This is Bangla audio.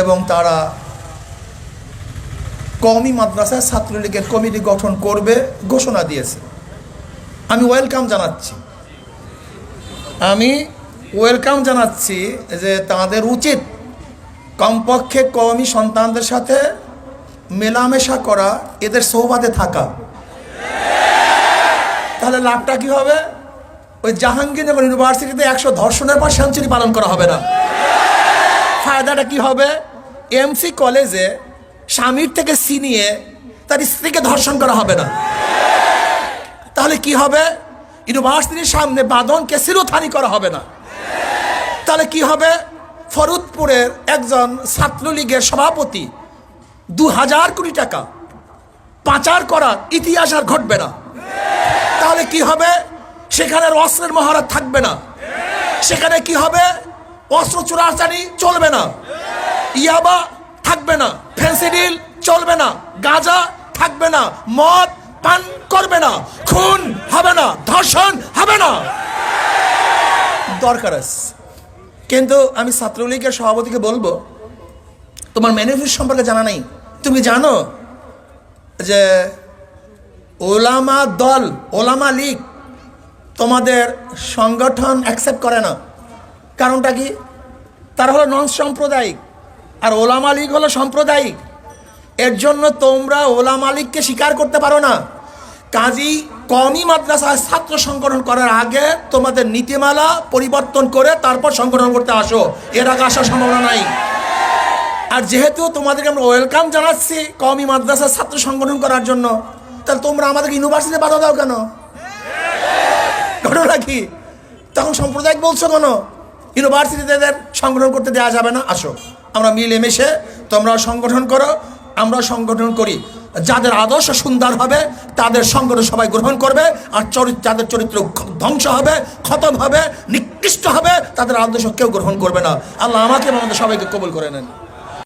এবং তারা কওমি মাদ্রাসায় ছাত্রলীগের কমিটি গঠন করবে, ঘোষণা দিয়েছে। আমি ওয়েলকাম জানাচ্ছি। আমি ওয়েলকাম জানাচ্ছি যে তাদের উচিত কমপক্ষে কওমি সন্তানদের সাথে মেলামেশা করা, এদের সৌবাদে থাকা। তাহলে লাভটা কি হবে? ওই জাহাঙ্গীরনগর ইউনিভার্সিটিতে একশো ধর্ষণের পর সেঞ্চুরি পালন করা হবে না। ফায়দাটা কি হবে? এমসি কলেজে স্বামীর থেকে সি নিয়ে তার স্ত্রীকে ধর্ষণ করা হবে না। তাহলে কি হবে? ইউনিভার্সিটির সামনে বাঁধনকে শিরোথানি করা হবে না। তাহলে কি হবে? ফরুদপুরের একজন ছাত্রলীগের সভাপতি দু হাজার কোটি টাকা পাচার করার ইতিহাস আর ঘটবে না। তাহলে কি হবে? সেখানে অস্ত্রের মহারাজ থাকবে না। সেখানে কি হবে? অস্ত্র চোরাচারি চলবে না। ইয়াবা থাকবে না। ফেন্সিডিল চলবে না। গাঁজা থাকবে না। মদ পান করবে না। খুন হবে না। ধর্ষণ হবে না। দরকার আছে। কিন্তু আমি ছাত্রলীগের সভাপতিকে বলব, তোমার ম্যানিফেস্টো সম্পর্কে জানা নেই। তুমি জানো যে ওলামা দল, ওলামা লীগ তোমাদের সংগঠন অ্যাকসেপ্ট করে না। কারণটা কি? তারা হলো নন সাম্প্রদায়িক আর ওলামা লীগ হলো সাম্প্রদায়িক। এর জন্য তোমরা ওলামা লীগকে স্বীকার করতে পারো না। কাজী কমই মাদ্রাসায় ছাত্র সংগঠন করার আগে তোমাদের নীতিমালা পরিবর্তন করে তারপর সংগঠন করতে আসো। এর আগে আসার সম্ভাবনা নাই। আর যেহেতু তোমাদেরকে আমরা ওয়েলকাম জানাচ্ছি কমই মাদ্রাসা ছাত্র সংগঠন করার জন্য, তাহলে তোমরা আমাদেরকে ইউনিভার্সিটি বাধা দাও কেন? ঘটনা কি? তখন সাম্প্রদায়িক বলছো কেন? ইউনিভার্সিটিতে এদের সংগঠন করতে দেওয়া যাবে না। আসো, আমরা মিলেমিশে তোমরা সংগঠন করো, আমরা সংগঠন করি। যাদের আদর্শ সুন্দর হবে, তাদের সংগঠন সবাই গ্রহণ করবে, আর চরিত্র যাদের চরিত্র ধ্বংস হবে, খতম হবে, নিকৃষ্ট হবে, তাদের আদর্শ কেউ গ্রহণ করবে না। আল্লাহ আমাকে আমাদের সবাইকে কবুল করে নেন।